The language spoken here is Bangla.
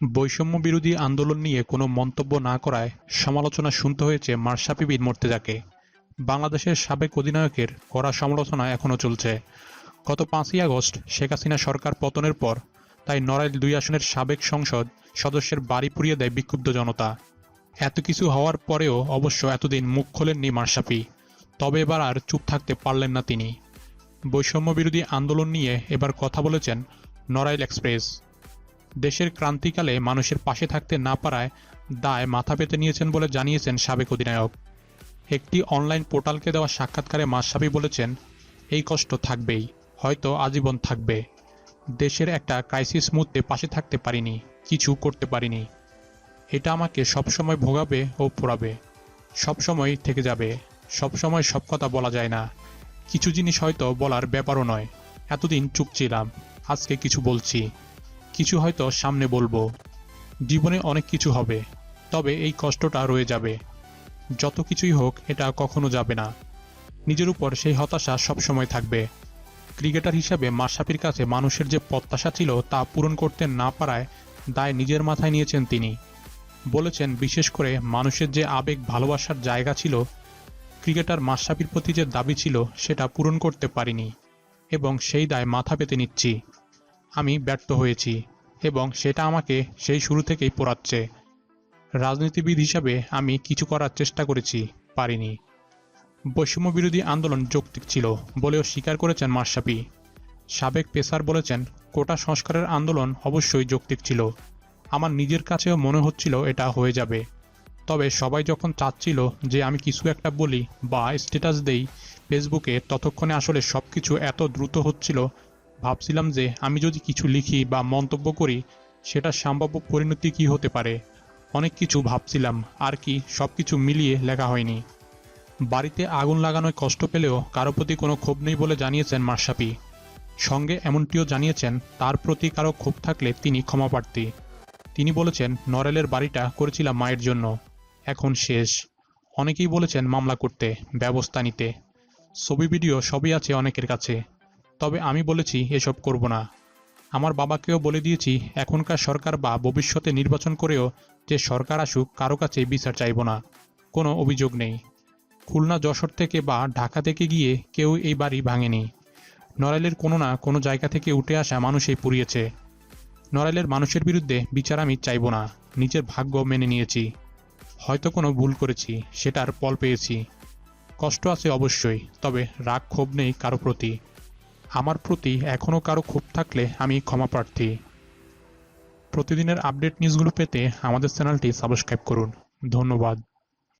বৈষম্য বিরোধী আন্দোলন নিয়ে কোনো মন্তব্য না করায় সমালোচনা শুনতে হয়েছে মাশরাফি বিন মোর্তেজাকে। বাংলাদেশের সাবেক অধিনায়কের কড়া সমালোচনা এখনও চলছে। গত পাঁচই আগস্ট শেখ হাসিনা সরকার পতনের পর তাই নড়াইল দুই আসনের সাবেক সংসদ সদস্যের বাড়ি পুড়িয়ে দেয় বিক্ষুব্ধ জনতা। এত কিছু হওয়ার পরেও অবশ্য এতদিন মুখ খোলেননি মাশরাফি। তবে এবার আর চুপ থাকতে পারলেন না তিনি। বৈষম্য বিরোধী আন্দোলন নিয়ে এবার কথা বলেছেন নড়াইল এক্সপ্রেস। দেশের ক্রান্তিকালে মানুষের পাশে থাকতে না পারায় দায় মাথা পেতে নিয়েছেন বলে জানিয়েছেন সাবেক অধিনায়ক। একটি অনলাইন পোর্টালকে দেওয়া সাক্ষাৎকারে মাসাবি বলেছেন, এই কষ্ট থাকবেই, হয়তো আজীবন থাকবে। দেশের একটা ক্রাইসিস মুহূর্তে পাশে থাকতে পারিনি, কিছু করতে পারিনি। এটা আমাকে সবসময় ভোগাবে ও পোড়াবে। সবসময় থেকে যাবে, সবসময় সব কথা বলা যায় না। কিছু জিনিস হয়তো বলার ব্যাপারও নয়। এতদিন চুপ ছিলাম, আজকে কিছু বলছি। কিছু হয়তো সামনে বলব। জীবনে অনেক কিছু হবে, তবে এই কষ্টটা রয়ে যাবে। যত কিছুই হোক, এটা কখনো যাবে না। নিজের উপর সেই হতাশা সবসময় থাকবে। ক্রিকেটার হিসাবে মাশরাফির কাছে মানুষের যে প্রত্যাশা ছিল তা পূরণ করতে না পারায় দায় নিজের মাথায় নিয়েছেন তিনি। বলেছেন, বিশেষ করে মানুষের যে আবেগ ভালোবাসার জায়গা ছিল, ক্রিকেটার মাশরাফির প্রতি যে দাবি ছিল, সেটা পূরণ করতে পারিনি। এবং সেই দায় মাথা পেতে নিচ্ছি। আমি ব্যর্থ হয়েছি, এবং সেটা আমাকে সেই শুরু থেকেই পোড়াচ্ছে। রাজনীতিবিদ হিসাবে আমি কিছু করার চেষ্টা করেছি, পারিনি। বৈষম্য বিরোধী আন্দোলন যৌক্তিক ছিল বলেও স্বীকার করেছেন মাশরাফি। সাবেক পেসার বলেছেন, কোটা সংস্কারের আন্দোলন অবশ্যই যৌক্তিক ছিল। আমার নিজের কাছেও মনে হচ্ছিল এটা হয়ে যাবে। তবে সবাই যখন চাচ্ছিল যে আমি কিছু একটা বলি বা স্ট্যাটাস দেই, ফেসবুকে ততক্ষণে আসলে সব কিছু এত দ্রুত হচ্ছিল ভাবছিলাম যে আমি যদি কিছু লিখি বা মন্তব্য করি, সেটা সম্ভাব্য পরিণতি কি হতে পারে? অনেক কিছু ভাবছিলাম, আর কি সব কিছু মিলিয়ে লেখা হয়নি। বাড়িতে আগুন লাগানোয় কষ্ট পেলেও কারও প্রতি কোনো ক্ষোভ নেই বলে জানিয়েছেন মাশরাফি। সঙ্গে এমনটিও জানিয়েছেন, তার প্রতি কারও ক্ষোভ থাকলে তিনি ক্ষমাপ্রার্থী তিনি বলেছেন, নরেলের বাড়িটা করেছিলাম মায়ের জন্য। এখন শেষ। অনেকেই বলেছেন মামলা করতে, ব্যবস্থা নিতে। ছবি, ভিডিও সবই আছে অনেকের কাছে। তবে আমি বলেছি, এসব করব না। আমার বাবাকেও বলে দিয়েছি, এখনকার সরকার বা ভবিষ্যতে নির্বাচন করেও যে সরকার আসুক, কারও কাছে বিচার চাইব না। কোনো অভিযোগ নেই। খুলনা, যশোর থেকে বা ঢাকা থেকে গিয়ে কেউ এই বাড়ি ভাঙেনি। নড়াইলের কোনো না কোনো জায়গা থেকে উঠে আসা মানুষই পুড়িয়েছে। নড়াইলের মানুষের বিরুদ্ধে বিচার আমি চাইব না। নিজের ভাগ্য মেনে নিয়েছি। হয়তো কোনো ভুল করেছি, সেটার ফল পেয়েছি। কষ্ট আছে অবশ্যই, তবে রাগ ক্ষোভ নেই কারও প্রতি। আমার প্রতি এখনও কারও ক্ষোভ থাকলে আমি ক্ষমা প্রার্থী। প্রতিদিনের আপডেট নিউজগুলো পেতে আমাদের চ্যানেলটি সাবস্ক্রাইব করুন। ধন্যবাদ।